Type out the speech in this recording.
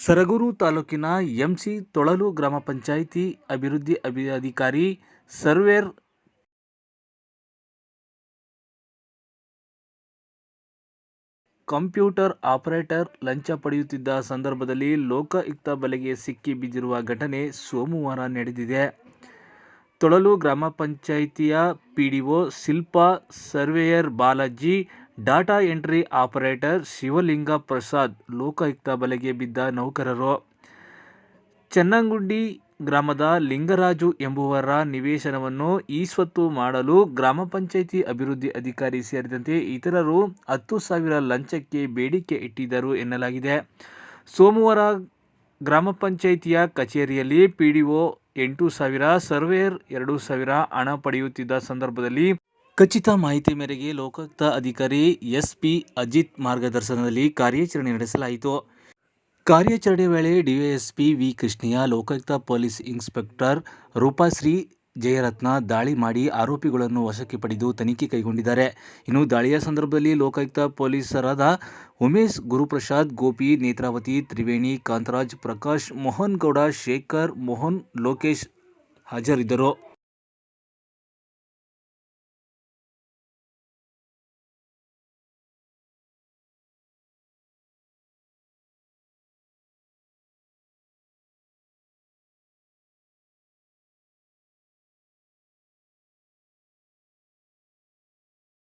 ಸರಗೂರು ತಾಲೂಕಿನ ಎಂಸಿ ತೊಳಲು ಗ್ರಾಮ ಪಂಚಾಯಿತಿ ಅಭಿವೃದ್ಧಿ ಅಭಿ ಅಧಿಕಾರಿ ಸರ್ವೇರ್ ಕಂಪ್ಯೂಟರ್ ಆಪರೇಟರ್ ಲಂಚ ಪಡೆಯುತ್ತಿದ್ದ ಸಂದರ್ಭದಲ್ಲಿ ಲೋಕಾಯುಕ್ತ ಬಲೆಗೆ ಸಿಕ್ಕಿ ಬಿದ್ದಿರುವ ಘಟನೆ ಸೋಮವಾರ ನಡೆದಿದೆ. ತೊಳಲು ಗ್ರಾಮ ಪಂಚಾಯಿತಿಯ PDO Shilpa, surveyor Balaji data entry operator Shivalinga Prasad Lokayukta ಬಲೆಗೆ ಬಿದ್ದ ನೌಕರರು. ಚನ್ನಂಗುಂಡಿ ಗ್ರಾಮದ ಲಿಂಗರಾಜು ಎಂಬುವರ ನಿವೇಶನವನ್ನು ಈಸ್ವತ್ತು ಮಾಡಲು ಗ್ರಾಮ ಪಂಚಾಯಿತಿ ಅಭಿವೃದ್ಧಿ ಅಧಿಕಾರಿ ಸೇರಿದಂತೆ ಇತರರು ಹತ್ತು ಸಾವಿರ ಲಂಚಕ್ಕೆ ಬೇಡಿಕೆ ಇಟ್ಟಿದ್ದರು ಎನ್ನಲಾಗಿದೆ. ಸೋಮವಾರ ಗ್ರಾಮ ಪಂಚಾಯಿತಿಯ ಕಚೇರಿಯಲ್ಲಿ ಪಿಡಿಒ ಎಂಟು ಸಾವಿರ, ಸರ್ವೇಯರ್ ಎರಡು ಸಾವಿರ ಹಣ ಪಡೆಯುತ್ತಿದ್ದ ಸಂದರ್ಭದಲ್ಲಿ ಖಚಿತ ಮಾಹಿತಿ ಮೇರೆಗೆ ಲೋಕಾಯುಕ್ತ ಅಧಿಕಾರಿ ಎಸ್ಪಿ ಅಜಿತ್ ಮಾರ್ಗದರ್ಶನದಲ್ಲಿ ಕಾರ್ಯಾಚರಣೆ ನಡೆಸಲಾಯಿತು. ಕಾರ್ಯಾಚರಣೆ ವೇಳೆ DYSP V Krishnaiah Lokayukta police inspector Rupashree Jayaratna ದಾಳಿ ಮಾಡಿ ಆರೋಪಿಗಳನ್ನು ವಶಕ್ಕೆ ಪಡೆದು ತನಿಖೆ ಕೈಗೊಂಡಿದ್ದಾರೆ. ಇನ್ನು ದಾಳಿಯ ಸಂದರ್ಭದಲ್ಲಿ ಲೋಕಾಯುಕ್ತ ಪೊಲೀಸರಾದ ಉಮೇಶ್ ಗುರುಪ್ರಸಾದ್, ಗೋಪಿ ನೇತ್ರಾವತಿ, ತ್ರಿವೇಣಿ ಕಾಂತರಾಜ್, ಪ್ರಕಾಶ್ ಮೋಹನ್ ಗೌಡ ಶೇಖರ್ ಮೋಹನ್, ಲೋಕೇಶ್ ಹಾಜರಿದ್ದರು.